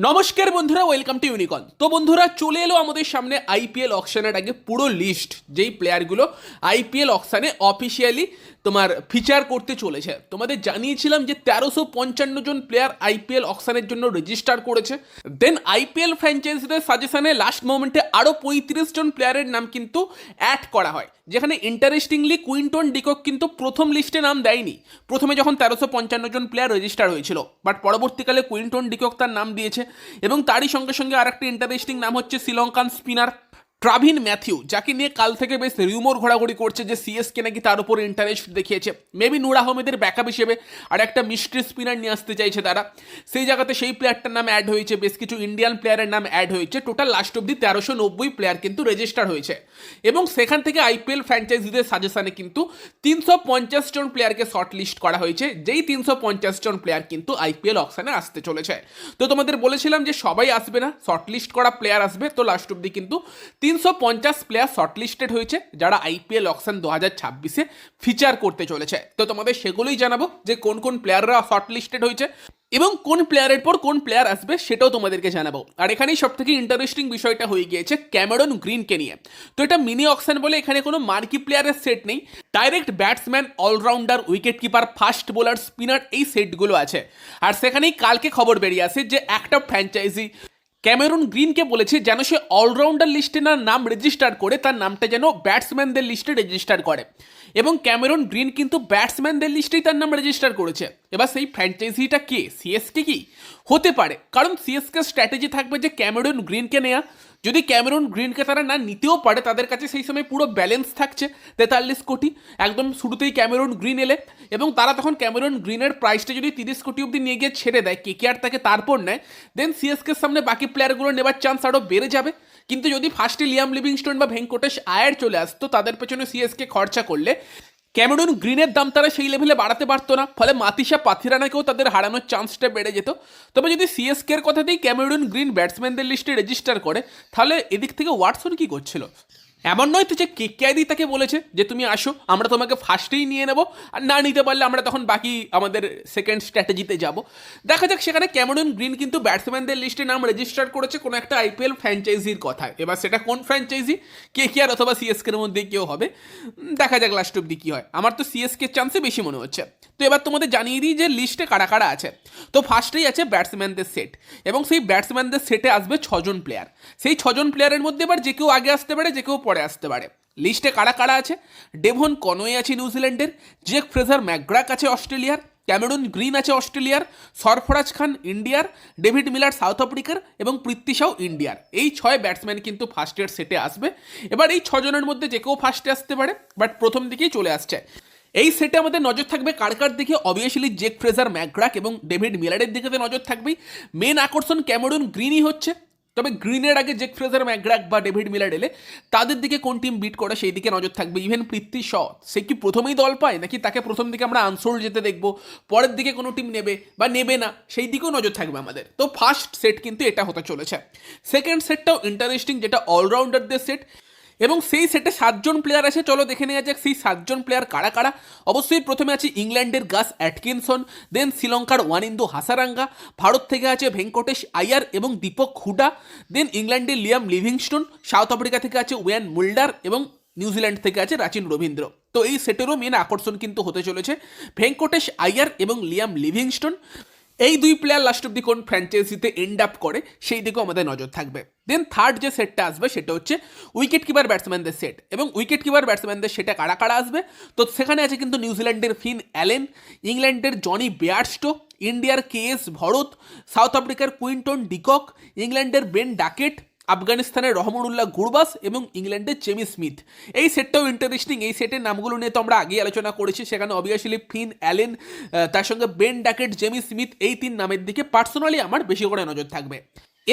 নমস্কার বন্ধুরা welcome to ইউনিকন তো বন্ধুরা, চলে এলো আমাদের সামনে আইপিএল অকশানের আগে পুরো লিস্ট যেই প্লেয়ারগুলো আইপিএল অকশানে অফিসিয়ালি তোমার ফিচার করতে চলেছে। তোমাদের জানিয়েছিলাম যে তেরোশো পঞ্চান্ন জন প্লেয়ার আইপিএল অকশানের জন্য রেজিস্টার করেছে। দেন আইপিএল ফ্র্যাঞ্চাইজিদের সাজেশনে লাস্ট মোমেন্টে আরও পঁয়ত্রিশ জন প্লেয়ারের নাম কিন্তু অ্যাড করা হয়। যেখানে ইন্টারেস্টিংলি কুইন্টন ডিকক কিন্তু প্রথম লিস্টে নাম দেয়নি। প্রথমে যখন তেরোশো পঞ্চান্ন জন প্লেয়ার রেজিস্টার হয়েছিল বাট পরবর্তীকালে কুইন্টন ডিকক তার নাম দিয়েছে এবং তারই সঙ্গে সঙ্গে আর একটা ইন্টারেস্টিং নাম হচ্ছে শ্রীলঙ্কান স্পিনার ট্রাভিন ম্যাথিউ যাকে নিয়ে কাল থেকে বেশ রিউমোর ঘোরাঘুরি করছে যে সিএসকে নাকি তার উপর ইন্টারেস্ট দেখিয়েছে। মেবি নূর আহমেদের ব্যাকআপ হিসেবে আর একটা মিস্ট্রি স্পিনার নিয়ে আসতে চাইছে তারা। সেই জায়গাতে সেই প্লেয়ারটার নাম অ্যাড হয়েছে, বেশ কিছু ইন্ডিয়ান প্লেয়ারের নাম অ্যাড হয়েছে। টোটাল লাস্ট অব্দি তেরোশো নব্বই প্লেয়ার কিন্তু রেজিস্টার হয়েছে। এবং সেখান থেকে আইপিএল ফ্র্যাঞ্চাইজিদের সাজেশনে কিন্তু তিনশো পঞ্চাশ জন প্লেয়ারকে শর্ট লিস্ট করা হয়েছে। যেই তিনশো পঞ্চাশ জন প্লেয়ার কিন্তু আইপিএল অকশানে আসতে চলেছে। তো তোমাদের বলেছিলাম যে সবাই আসবে না শর্ট লিস্ট করা প্লেয়ার আসবে। তো লাস্ট অব্দি কিন্তু তিনশো পঞ্চাশ প্লেয়ার শর্টলিস্টেড হয়েছে, যারা আইপিএল অকশন দু হাজার ছাব্বিশে ফিচার করতে চলেছে। তো তোমাদের সেগুলোই জানাব যে কোন কোন প্লেয়াররা শর্ট লিস্টেড হয়েছে এবং কোন প্লেয়ারের পর কোন প্লেয়ার আসবে সেটাও তোমাদেরকে জানাব। আর এখানেই সব থেকে ইন্টারেস্টিং বিষয়টা হয়ে গিয়েছে ক্যামেরন গ্রিনকে নিয়ে। তো এটা মিনি অকশন বলে এখানে কোনো মার্কি প্লেয়ারের সেট নেই। Direct batsman all rounder wicket keeper fast bowler spinner এই সেটগুলো আছে। আর সেখানেই কালকে খবর বেরিয়ে আসে যে একটা ফ্র্যাঞ্চাইজি ক্যামেরন গ্রিনকে বলেছে যেন সে অলরাউন্ডার লিস্টে না নাম রেজিস্টার করে, তার নামটা যেন ব্যাটসম্যানদের লিস্টে রেজিস্টার করে। এবং ক্যামেরন গ্রিন কিন্তু ব্যাটসম্যানদের লিস্টেই তার নাম রেজিস্টার করেছে। এবার সেই ফ্র্যাঞ্চাইজিটা কে? সিএসকে কি? হতে পারে। কারণ সিএসকে স্ট্র্যাটেজি থাকবে যে ক্যামেরন গ্রিনকে নেওয়া যদি ক্যামেরন গ্রিনকে তারা না নিতেও পারে, তাদের কাছে সেই সময় পুরো ব্যালেন্স থাকছে তেতাল্লিশ কোটি। একদম শুরুতেই ক্যামেরন গ্রিন এলে এবং তারা তখন ক্যামেরন গ্রিনের প্রাইসটা যদি তিরিশ কোটি অব্দি নিয়ে গিয়ে ছেড়ে দেয়, কে আর তাকে তারপর নেয় দেন সিএসকের সামনে বাকি প্লেয়ারগুলো নেবার চান্স আরও বেড়ে যাবে। কিন্তু যদি ফার্স্টে লিয়াম লিভিংস্টোন বা ভেঙ্কটেশ আয়ার চলে আসতো, তাদের পেছনে সিএসকে খরচা করলে ক্যামেরুন গ্রিনের দাম তারা সেই লেভেলে বাড়াতে পারতো না। ফলে মাতিসা পাথিরানাকেও তাদের হারানোর চান্সটা বেড়ে যেত। তবে যদি সিএসকে এর কথাতেই ক্যামেরুন গ্রিন ব্যাটসম্যানদের লিস্টে রেজিস্টার করে, তাহলে এদিক থেকে ওয়াটসন কি করছিল? এমন নয় তো যে কে কেআইডি তাকে বলেছে যে তুমি আসো, আমরা তোমাকে ফার্স্টেই নিয়ে নেব, আর না নিতে পারলে আমরা তখন বাকি আমাদের সেকেন্ড স্ট্র্যাটেজিতে যাব। দেখা যাক সেখানে ক্যামেরন গ্রিন কিন্তু ব্যাটসম্যানদের লিস্টে নাম রেজিস্টার করেছে কোনো একটা আইপিএল ফ্র্যাঞ্চাইজির কথায়। এবার সেটা কোন ফ্র্যাঞ্চাইজি কে কে আর অথবা সিএসকের মধ্যে কেউ হবে। দেখা যাক লাস্ট অব্দি কী হয়। আমার তো সিএসকে চান্সে বেশি মনে হচ্ছে। তো এবার তোমাদের জানিয়ে দিই যে লিস্টে কারা কারা আছে। তো ফার্স্টেই আছে ব্যাটসম্যানদের সেট এবং সেই ব্যাটসম্যানদের সেটে আসবে ছজন প্লেয়ার সেই ছজন প্লেয়ারের মধ্যে এবার যে কেউ আগে আসতে পারে, যে কেউ পরে আসতে পারে। লিস্টে কারা কারা আছে? ডেভন কনোয়ে আছে নিউজিল্যান্ডের, জেক ফ্রেজার ম্যাকগ্রাক আছে অস্ট্রেলিয়ার, ক্যামেরুন গ্রিন আছে অস্ট্রেলিয়ার, সরফরাজ খান ইন্ডিয়ার, ডেভিড মিলার সাউথ আফ্রিকার এবং পৃথ্বী শাও ইন্ডিয়ার। এই ছয় ব্যাটসম্যান কিন্তু ফার্স্ট ইয়ার সেটে আসবে। এবার এই ছজনের মধ্যে যে কেউ ফার্স্টে আসতে পারে বাট প্রথম দিকেই চলে আসছে। এই সেটে আমাদের নজর থাকবে কার কার দিকে? অবভিয়াসলি জেক ফ্রেজার, ম্যাকগ্রাক এবং ডেভিড মিলারের দিকে নজর থাকবেই। মেন আকর্ষণ ক্যামেরুন গ্রিনই হচ্ছে। তবে গ্রিনের আগে জেক ফ্রেজার ম্যাগ্রাক বা ডেভিড মিলার এলে তাদের দিকে কোন টিম বিট করে সেই দিকে নজর থাকবে। ইভেন পৃথ্বী শ, সে কি প্রথমেই দল পায় নাকি তাকে প্রথম দিকে আমরা আনসোল যেতে দেখব, পরের দিকে কোনো টিম নেবে বা নেবে না, সেই দিকেও নজর থাকবে আমাদের। তো ফার্স্ট সেট কিন্তু এটা হতে চলেছে। সেকেন্ড সেটটাও ইন্টারেস্টিং যেটা অলরাউন্ডারদের সেট এবং সেই সেটে সাতজন প্লেয়ার আছে। চলো দেখে নেওয়া যাক সেই সাতজন প্লেয়ার কারা কারা। অবশ্যই প্রথমে আছে ইংল্যান্ডের গাস অ্যাটকিনসন দেন শ্রীলঙ্কার ওয়ানিন্দু হাসারাঙ্গা, ভারত থেকে আছে ভেঙ্কটেশ আয়ার এবং দীপক হুডা দেন ইংল্যান্ডের লিয়াম লিভিংস্টোন, সাউথ আফ্রিকা থেকে আছে ওয়ান মুল্ডার এবং নিউজিল্যান্ড থেকে আছে রাচিন রবীন্দ্র। তো এই সেটেরও মেন আকর্ষণ কিন্তু হতে চলেছে। ভেঙ্কটেশ আয়ার এবং লিয়াম লিভিংস্টোন এই দুই প্লেয়ার লাস্ট অব্দি কোন ফ্র্যাঞ্চাইজিতে এন্ড আপ করে, সেই দিকেও আমাদের নজর থাকবে। দেন থার্ড যে সেটটা আসবে, সেটা হচ্ছে উইকেট কিপার ব্যাটসম্যানদের সেট এবং উইকেট কিপার ব্যাটসম্যানদের সেটা কারা কারা আসবে? তো সেখানে আছে কিন্তু নিউজিল্যান্ডের ফিন অ্যালেন ইংল্যান্ডের জনি বেয়ারস্টো ইন্ডিয়ার কে এস ভরত সাউথ আফ্রিকার কুইন্টন ডিকক ইংল্যান্ডের বেন ডাকেট আফগানিস্তানের রহমরুল্লাহ গুরবাস এবং ইংল্যান্ডের জেমি স্মিথ। এই সেটটাও ইন্টারেস্টিং এই সেটের নামগুলো নিয়ে তো আমরা আগেই আলোচনা করেছি, সেখানে অবভিয়াসলি ফিন, অ্যালেন তার সঙ্গে বেন ডাকেট, জেমি স্মিথ, এই তিন নামের দিকে পার্সোনালি আমার বেশি করে নজর থাকবে।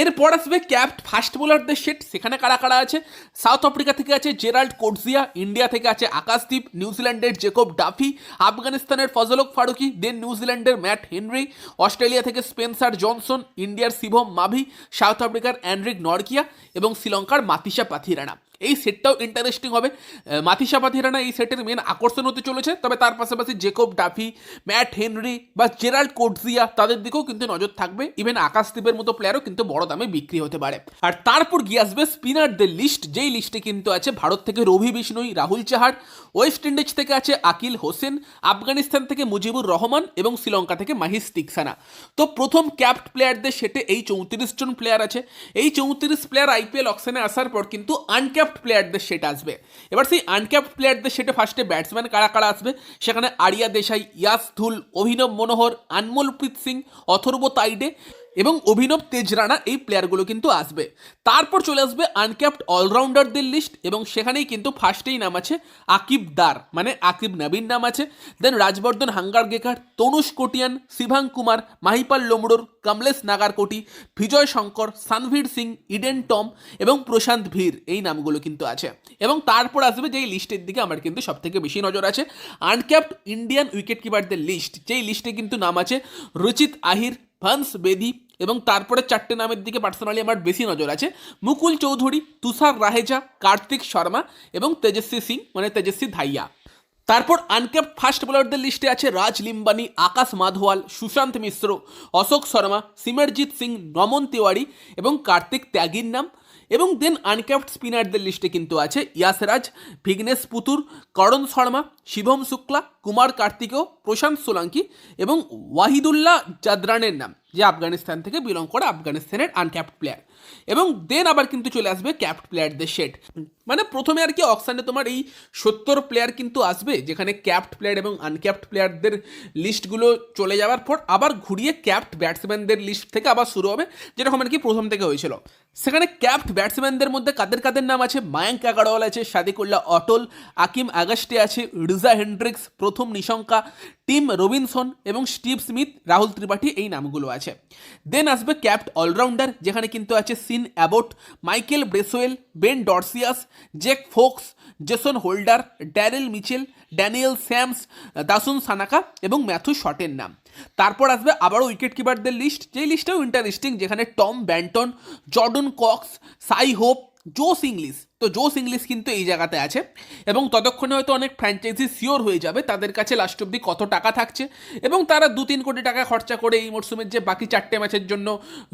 এরপর আসবে ক্যাপ্ট ফাস্ট বোলারদের সেট। সেখানে কারা কারা আছে? সাউথ আফ্রিকা থেকে আছে জেরাল্ড কোটজিয়া ইন্ডিয়া থেকে আছে আকাশদ্বীপ নিউজিল্যান্ডের জেকব ডাফি, আফগানিস্তানের ফজলক ফারুকি, দেন নিউজিল্যান্ডের ম্যাট হেনরি, অস্ট্রেলিয়া থেকে স্পেন্সার জনসন, ইন্ডিয়ার শিভম মাভি, সাউথ আফ্রিকার অ্যান্ড্রিক নরকিয়া এবং শ্রীলঙ্কার মাতিসা পাথিরানা। এই সেটটাও ইন্টারেস্টিং হবে। মাথিসা পাথিরানা এই সেটের মেন আকর্ষণ হতে চলেছে। তবে তার পাশাপাশি জেকব ডাফি ম্যাট হেনরি বা জেরাল্ড কোটজিয়া তাদের দিকেও কিন্তু নজর থাকবে। ইভেন আকাশদীপের মতো প্লেয়ারও কিন্তু বড় দামে বিক্রি হতে পারে। আর তারপর গিয়ে আসবে স্পিনারদের লিস্ট যেই লিস্টে কিন্তু আছে ভারত থেকে রবি বিষ্ণুই, রাহুল চাহার ওয়েস্ট ইন্ডিজ থেকে আছে আকিল হোসেন, আফগানিস্তান থেকে মুজিবুর রহমান এবং শ্রীলঙ্কা থেকে মাহিস তিকসানা। তো প্রথম ক্যাপ্ট প্লেয়ারদের সেটে এই চৌত্রিশ জন প্লেয়ার আছে। এই চৌত্রিশ প্লেয়ার আইপিএল অকশনে আসার পর কিন্তু আনক্যাপ্ট প্লেয়ারদের সেট আসবে। এবার সেই আনক্যাপ্ট প্লেয়ারদের সেটে ফার্স্টে ব্যাটসম্যান কারা কারা আসবে, সেখানে আরিয়া দেশাই, ইয়াস ধুল, অভিনব মনোহর, আনমোলপ্রীত সিং, অথর্ব তাইডে এবং অভিনব তেজরানা এই প্লেয়ারগুলো কিন্তু আসবে। তারপর চলে আসবে আনক্যাপ্ট অলরাউন্ডারদের লিস্ট এবং সেখানেই কিন্তু ফার্স্টেই নাম আছে আকিব দার মানে আকিব নবীন নাম আছে। Then Rajvardhan, Hangargekar Tanush Kotian, Shivang Kumar, Mahipal Lomror, Kamlesh Nagarkoti, Vijay Shankar, Sanvir Singh, Eden Tom এবং প্রশান্ত ভীর এই নামগুলো কিন্তু আছে। এবং তারপর আসবে যেই লিস্টের দিকে আমার কিন্তু সব থেকে বেশি নজর আছে আনক্যাপ্ট ইন্ডিয়ান উইকেট কিপারদের লিস্ট যেই লিস্টে কিন্তু নাম আছে রুচিত আহির, ভান্স বেদি এবং তারপরে চারটে নামের দিকে পার্সোনালি আমার বেশি নজর আছে। মুকুল চৌধুরী, তুষার রাহেজা, কার্তিক শর্মা এবং তেজস্বী সিং মানে তেজস্বী ধাইয়া। তারপর আনক্যাপ ফাস্ট বোলারদের লিস্টে আছে রাজ লিম্বানি, আকাশ মাধওয়াল, সুশান্ত মিশ্র, অশোক শর্মা, সিমরজিৎ সিং, নমন তিওয়ারি এবং কার্তিক ত্যাগীর নাম। এবং দেন আনক্যাপ্ট স্পিনারদের লিস্টে কিন্তু আছে ইয়াসরাজ ভিঘ্নেশ পুতুর, করণ শর্মা শিবম শুক্লা, কুমার কার্তিকেয়, প্রশান্ত সোলাঙ্কি এবং ওয়াহিদুল্লাহ জাদরানের নাম, যে আফগানিস্তান থেকে বিলং করে আফগানিস্তানের আনক্যাপ্ট প্লেয়ার এবং দেন আবার কিন্তু চলে আসবে ক্যাপ্ট প্লেয়ারদের সেট মানে প্রথমে আর কি অকশানে তোমার এই সত্তর প্লেয়ার কিন্তু আসবে, যেখানে ক্যাপ্ট প্লেয়ার এবং আনক্যাপ্ট প্লেয়ারদের লিস্টগুলো চলে যাওয়ার পর আবার ঘুরিয়ে ক্যাপ্ট ব্যাটসম্যানদের লিস্ট থেকে আবার শুরু হবে, যেরকম আর কি প্রথম থেকে হয়েছিল। সেখানে ক্যাপ্ট ব্যাটসম্যানদের মধ্যে কাদের কাদের নাম আছে? মায়াঙ্ক আগারওয়াল আছে, সাদিকুল্লাহ অটল, আকিম আগাস্টে আছে, Reeza Hendricks Pathum Nissanka, Tim Robinson এবং স্টিভ স্মিথ, রাহুল ত্রিপাঠী এই নামগুলো আছে। দেন আসবে ক্যাপ্ট অলরাউন্ডার, যেখানে কিন্তু আছে Sean Abbott, Michael Bracewell, Ben Dwarshuis Zak Foulkes, Jason Holder, Daryl Mitchell, Daniel Sams, Dasun Shanaka এবং ম্যাথু শটের নাম। তারপর আসবে আবারও উইকেট কিপারদের লিস্ট যেই লিস্টটাও ইন্টারেস্টিং যেখানে Tom Banton, Jordan Cox, Shai Hope Josh Inglis তো জোস ইংলিশ কিন্তু এই জায়গাতে আছে। এবং ততক্ষণে হয়তো অনেক ফ্র্যাঞ্চাইজি শিওর হয়ে যাবে তাদের কাছে লাস্ট অব্দি কত টাকা থাকছে। এবং তারা দু তিন কোটি টাকা খরচা করে এই মরশুমের যে বাকি চারটে ম্যাচের জন্য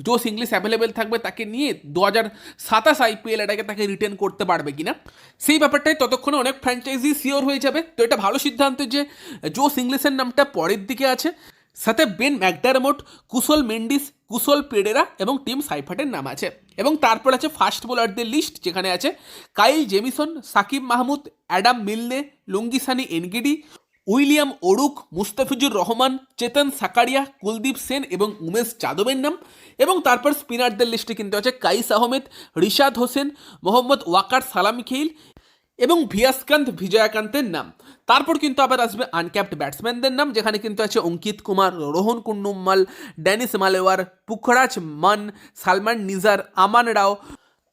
জোস ইংলিশ অ্যাভেলেবেল থাকবে, তাকে নিয়ে দু হাজার সাতাশ আইপিএল এটাকে তাকে রিটেন করতে পারবে কিনা। সেই ব্যাপারটাই ততক্ষণে অনেক ফ্র্যাঞ্চাইজি শিওর হয়ে যাবে। তো এটা ভালো সিদ্ধান্ত যে জোস ইংলিশের নামটা পরের দিকে আছে। সাথে বেন ম্যাকডারমোট, কুশল মেন্ডিস, কুশল পেডেরা এবং টিম সাইফাটের নাম আছে। এবং তারপর আছে ফাস্ট বোলারদের লিস্ট, যেখানে আছে Kyle Jamieson, Saqib Mahmood, Adam Milne, Lungisani Ngidi, William O'Rourke, Mustafizur Rahman, Chetan Sakariya, Kuldeep Sen এবং উমেশ যাদবের নাম। এবং তারপর স্পিনারদের লিস্টে কিন্তু আছে কাইস আহমেদ, রিশাদ হোসেন, মোহাম্মদ ওয়াকার সালাম খেইল এবং ভিয়াসকান্ত বিজয়াকান্তের নাম। তারপর কিন্তু আবার আসবে আনক্যাপ্ট ব্যাটসম্যানদের নাম, যেখানে কিন্তু আছে অঙ্কিত কুমার, রোহন কুন্ডুম্মাল ড্যানিস মালেওয়ার, পুখরাজ মান, সালমান নিজার, আমান রাও,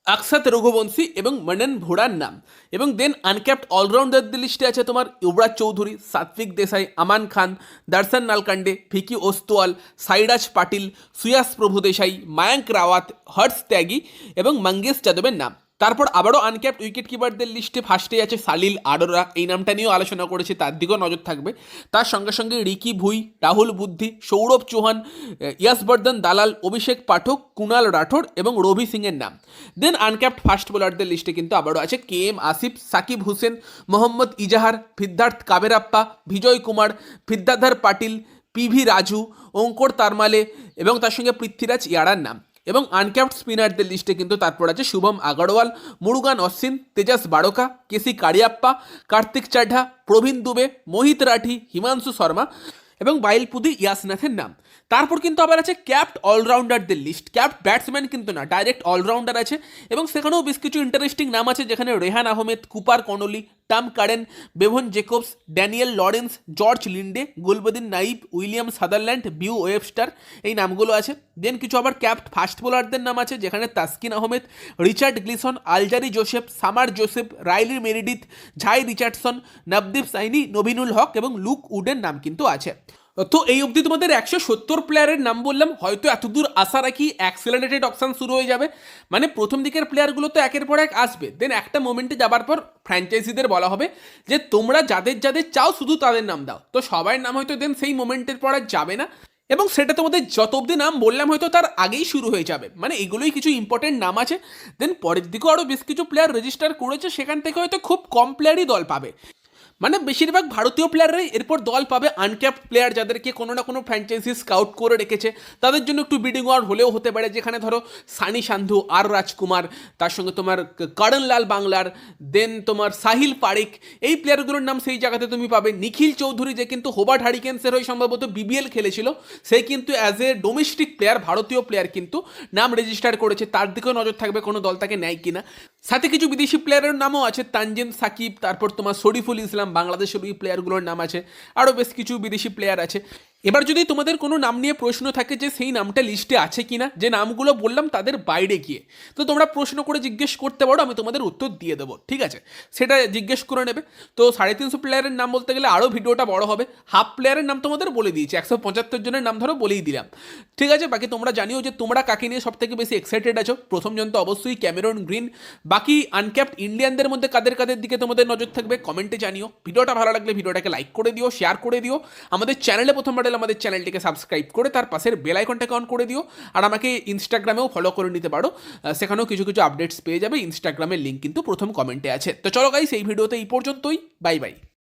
আকসাত রঘুবংশী এবং মনন ভোড়ার নাম। এবং দেন আনক্যাপ্ট অলরাউন্ডারদের লিস্টে আছে তোমার ইউবরাজ চৌধুরী সাত্বিক দেশাই, আমান খান, দর্শন নালকান্ডে, ভিকি ওস্তোয়াল, সাইরাজ পাটিল, সুয়াস প্রভু দেশাই, মায়াঙ্ক রাওয়াত, হর্ষ ত্যাগী এবং মঙ্গেশ যাদবের নাম। তারপর আবারও আনক্যাপ্ট উইকেট কিপারদের লিস্টে ফার্স্টে আছে সালিল আডোরা এই নামটা নিয়েও আলোচনা করেছি, তার দিকেও নজর থাকবে। তার সঙ্গে সঙ্গে রিকি ভুই, রাহুল বুদ্ধি, সৌরভ চৌহান ইয়াসবর্ধন দালাল, অভিষেক পাঠক কুণাল রাঠোর এবং রবি সিংয়ের নাম। দেন আনক্যাপ্ট ফাস্ট বোলারদের লিস্টে কিন্তু আবারও আছে K M Asif, Saqib Hussain, Mohammad Izhar Siddharth Kaverappa, Vijay Kumar Vidyadhar Patil PV Raju, Ankur Tarmale এবং তার সঙ্গে পৃথ্বীরাজ ইয়ারার নাম। এবং আনক্যাপ্ট স্পিনারদের লিস্টে কিন্তু তারপর আছে শুভম আগরওয়াল, মুরুগান অশ্বিন, তেজাস বাড়কা কেসি কারিয়াপ্পা, কার্তিক চাঢা প্রবীণ দুবে, মোহিত রাঠি, হিমাংশু শর্মা এবং বাইলপুদি ইয়াসনাথের নাম। তারপর কিন্তু আবার আছে ক্যাপ্ট অলরাউন্ডারদের লিস্ট। ক্যাপ্ট ব্যাটসম্যান কিন্তু না, ডাইরেক্ট অলরাউন্ডার আছে এবং সেখানেও বেশ কিছু ইন্টারেস্টিং নাম আছে যেখানে Rehan Ahmed, Cooper Connolly Tom Curran, Bevon Jacobs, Daniel Lawrence, George Linde, Gulbadin Naib, William Sutherland, Beau Webster, এই নামগুলো আছে। দেন কিছু আবার ক্যাপ্ট ফাস্ট বোলারদের নাম আছে, যেখানে Taskin Ahmed, Richard Gleeson, Alzarri Joseph, Shamar Joseph, Riley Meredith, Jhye Richardson, Navdeep Saini Naveen-ul Haq এবং লুক উডের নাম কিন্তু আছে। তো এই অবধি তোমাদের একশো সত্তর প্লেয়ারের নাম বললাম, হয়তো এতদূর আশা রাখি অ্যাক্সেলারেটেড অপশান শুরু হয়ে যাবে। মানে প্রথম দিকের প্লেয়ারগুলো তো একের পর এক আসবে। দেন একটা মোমেন্টে যাবার পর ফ্র্যাঞ্চাইজিদের বলা হবে যে, তোমরা যাদের যাদের চাও শুধু তাদের নাম দাও। তো সবার নাম হয়তো দেন সেই মোমেন্টের পর আর যাবে না। এবং সেটা তোমাদের যত অব্দি নাম বললাম, হয়তো তার আগেই শুরু হয়ে যাবে। মানে এগুলোই কিছু ইম্পর্টেন্ট নাম আছে। দেন পরের দিকেও আরও বেশ কিছু প্লেয়ার রেজিস্টার করেছে, সেখান থেকে হয়তো খুব কম প্লেয়ারই দল পাবে। মানে বেশিরভাগ ভারতীয় প্লেয়াররাই এরপর দল পাবে আনক্যাপ্ট প্লেয়ার যাদেরকে কোনো না কোনো ফ্র্যাঞ্চাইজি স্কাউট করে রেখেছে। তাদের জন্য একটু বিডিং ওয়ার হলেও হতে পারে, যেখানে ধরো সানি সান্ধু, আর রাজকুমার, তার সঙ্গে তোমার করণলাল বাংলার দেন তোমার সাহিল পারিক, এই প্লেয়ারগুলোর নাম সেই জায়গাতে তুমি পাবে। নিখিল চৌধুরী যে কিন্তু হোবার্ট হারিকেন্সের হয়ে সম্ভবত বিবিএল খেলেছিল, সে কিন্তু অ্যাজ এ ডোমেস্টিক প্লেয়ার ভারতীয় প্লেয়ার কিন্তু নাম রেজিস্টার করেছে। তার দিকেও নজর থাকবে কোনো দল তাকে নেয় কিনা। সাথে কিছু বিদেশি প্লেয়ারের নামও আছে, তানজিম সাকিব, তারপর তোমার শরীফুল ইসলাম, বাংলাদেশের ওই প্লেয়ারগুলোর নাম আছে আরও বেশ কিছু বিদেশি প্লেয়ার আছে। এবার যদি তোমাদের কোনো নাম নিয়ে প্রশ্ন থাকে যে সেই নামটা লিস্টে আছে কিনা, যে নামগুলো বললাম তাদের বাইরে গিয়ে, তো তোমরা প্রশ্ন করে জিজ্ঞেস করতে পারো, আমি তোমাদের উত্তর দিয়ে দেবো, ঠিক আছে? সেটা জিজ্ঞেস করে নেবে। তো সাড়ে তিনশো প্লেয়ারের নাম বলতে গেলে আরও ভিডিওটা বড় হবে। হাফ প্লেয়ারের নাম তোমাদের বলে দিয়েছি, একশো পঁচাত্তর জনের নাম ধরো বলেই দিলাম। ঠিক আছে? বাকি তোমরা জানিও যে তোমরা কাকে নিয়ে সব থেকে বেশি এক্সাইটেড আছো? প্রথম জন তো অবশ্যই ক্যামেরন গ্রিন। বাকি আনক্যাপ্ট ইন্ডিয়ানদের মধ্যে কাদের কাদের দিকে তোমাদের নজর থাকবে কমেন্টে জানিও। ভিডিওটা ভালো লাগলে ভিডিওটাকে লাইক করে দিও শেয়ার করে দিও। আমাদের চ্যানেলে প্রথমবার এলে আমাদের চ্যানেলটিকে সাবস্ক্রাইব করে তার পাশের বেল আইকনটাকে অন করে দিও। আর আমাকে ইনস্টাগ্রামেও ফলো করে নিতে পারো। সেখানেও কিছু কিছু আপডেটস পেয়ে যাবে। ইনস্টাগ্রামের লিঙ্ক কিন্তু প্রথম কমেন্টে আছে। তো চলো গাইস এই ভিডিওতে এই পর্যন্তই। Bye bye